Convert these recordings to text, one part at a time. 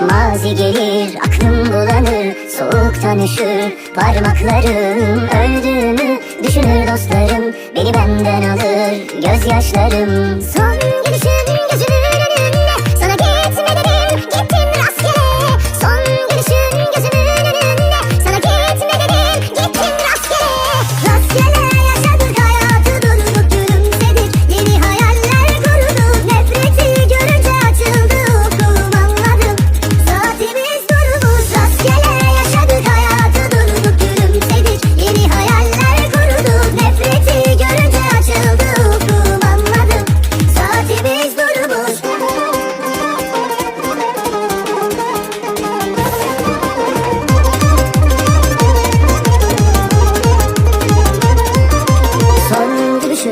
Mazi gelir aklım bulanır Soğuktan üşür. Parmaklarım Öldüğümü düşünür dostlarım Beni benden alır gözyaşlarım. Son gülüşün gözümün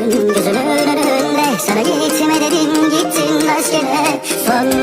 Gülüşün gözümün önünde Sana gitme dedim gittin rastgele Son